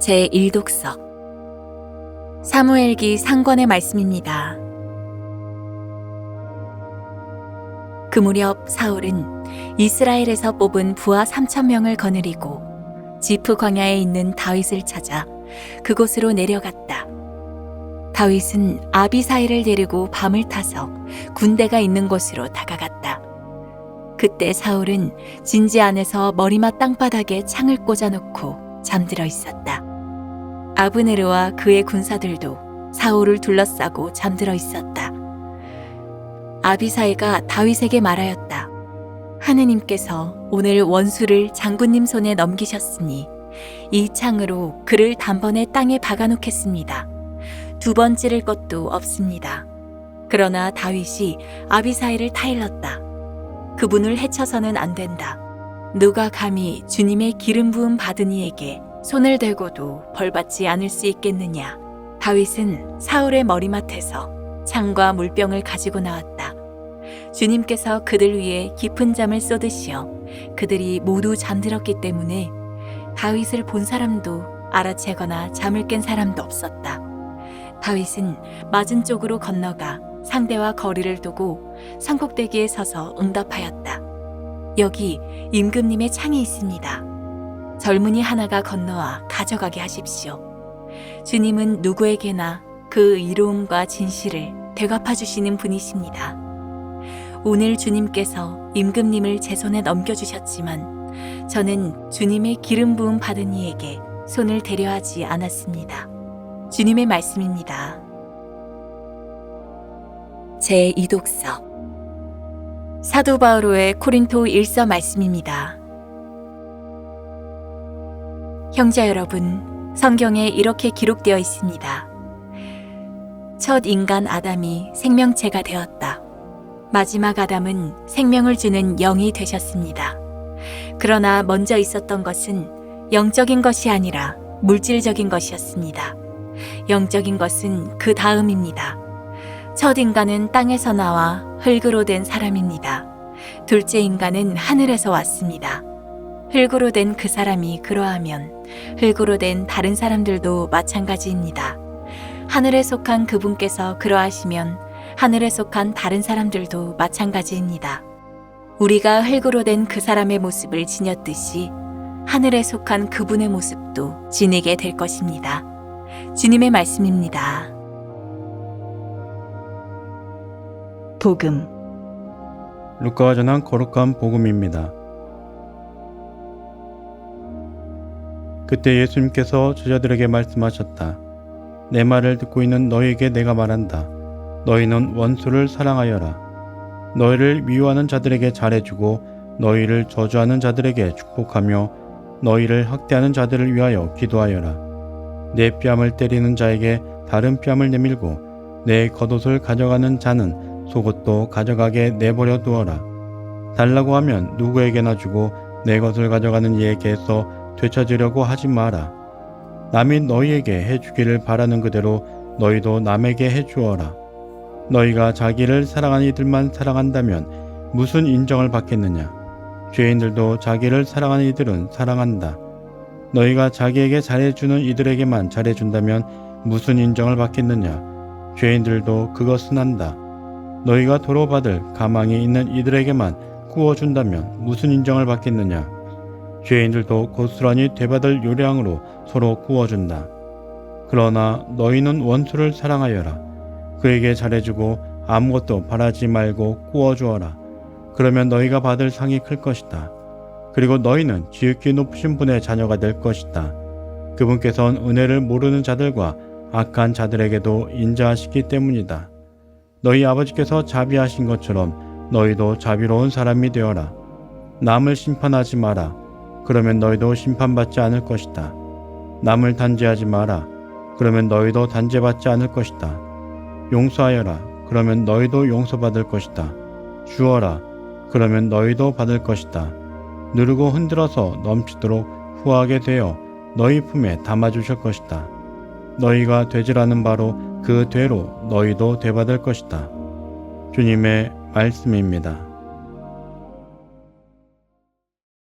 제1독서 사무엘기 상권의 말씀입니다. 그 무렵 사울은 이스라엘에서 뽑은 부하 3천 명을 거느리고 지프 광야에 있는 다윗을 찾아 그곳으로 내려갔다. 다윗은 아비사이를 데리고 밤을 타서 군대가 있는 곳으로 다가갔다. 그때 사울은 진지 안에서 머리맡 땅바닥에 창을 꽂아놓고 잠들어 있었다. 아브네르와 그의 군사들도 사울을 둘러싸고 잠들어 있었다. 아비사이가 다윗에게 말하였다. 하느님께서 오늘 원수를 장군님 손에 넘기셨으니 이 창으로 그를 단번에 땅에 박아놓겠습니다. 두 번 찌를 것도 없습니다. 그러나 다윗이 아비사이를 타일렀다. 그분을 해쳐서는 안 된다. 누가 감히 주님의 기름 부음 받은 이에게 손을 대고도 벌받지 않을 수 있겠느냐. 다윗은 사울의 머리맡에서 창과 물병을 가지고 나왔다. 주님께서 그들 위해 깊은 잠을 쏟으시어 그들이 모두 잠들었기 때문에 다윗을 본 사람도 알아채거나 잠을 깬 사람도 없었다. 다윗은 맞은 쪽으로 건너가 상대와 거리를 두고 산꼭대기에 서서 응답하였다. 여기 임금님의 창이 있습니다. 젊은이 하나가 건너와 가져가게 하십시오. 주님은 누구에게나 그 이로움과 진실을 되갚아 주시는 분이십니다. 오늘 주님께서 임금님을 제 손에 넘겨주셨지만 저는 주님의 기름 부음 받은 이에게 손을 대려하지 않았습니다. 주님의 말씀입니다. 제 2독서 사도 바오로의 코린토 1서 말씀입니다. 형제 여러분, 성경에 이렇게 기록되어 있습니다. 첫 인간 아담이 생명체가 되었다. 마지막 아담은 생명을 주는 영이 되셨습니다. 그러나 먼저 있었던 것은 영적인 것이 아니라 물질적인 것이었습니다. 영적인 것은 그 다음입니다. 첫 인간은 땅에서 나와 흙으로 된 사람입니다. 둘째 인간은 하늘에서 왔습니다. 흙으로 된 그 사람이 그러하면 흙으로 된 다른 사람들도 마찬가지입니다. 하늘에 속한 그분께서 그러하시면 하늘에 속한 다른 사람들도 마찬가지입니다. 우리가 흙으로 된 그 사람의 모습을 지녔듯이 하늘에 속한 그분의 모습도 지니게 될 것입니다. 주님의 말씀입니다. 복음 루카가 전한 거룩한 복음입니다. 그때 예수님께서 제자들에게 말씀하셨다. 내 말을 듣고 있는 너희에게 내가 말한다. 너희는 원수를 사랑하여라. 너희를 미워하는 자들에게 잘해주고 너희를 저주하는 자들에게 축복하며 너희를 학대하는 자들을 위하여 기도하여라. 내 뺨을 때리는 자에게 다른 뺨을 내밀고 내 겉옷을 가져가는 자는 속옷도 가져가게 내버려 두어라. 달라고 하면 누구에게나 주고 내 것을 가져가는 이에게서 되찾으려고 하지 마라. 남이 너희에게 해주기를 바라는 그대로 너희도 남에게 해주어라. 너희가 자기를 사랑하는 이들만 사랑한다면 무슨 인정을 받겠느냐? 죄인들도 자기를 사랑하는 이들은 사랑한다. 너희가 자기에게 잘해주는 이들에게만 잘해준다면 무슨 인정을 받겠느냐? 죄인들도 그것은 한다. 너희가 도로 받을 가망이 있는 이들에게만 구워준다면 무슨 인정을 받겠느냐? 죄인들도 고스란히 되받을 요량으로 서로 구워준다. 그러나 너희는 원수를 사랑하여라. 그에게 잘해주고 아무것도 바라지 말고 구워주어라. 그러면 너희가 받을 상이 클 것이다. 그리고 너희는 지극히 높으신 분의 자녀가 될 것이다. 그분께서는 은혜를 모르는 자들과 악한 자들에게도 인자하시기 때문이다. 너희 아버지께서 자비하신 것처럼 너희도 자비로운 사람이 되어라. 남을 심판하지 마라. 그러면 너희도 심판받지 않을 것이다. 남을 단죄하지 마라. 그러면 너희도 단죄받지 않을 것이다. 용서하여라. 그러면 너희도 용서받을 것이다. 주어라. 그러면 너희도 받을 것이다. 누르고 흔들어서 넘치도록 후하게 되어 너희 품에 담아주실 것이다. 너희가 되지라는 바로 그 되로 너희도 되받을 것이다. 주님의 말씀입니다.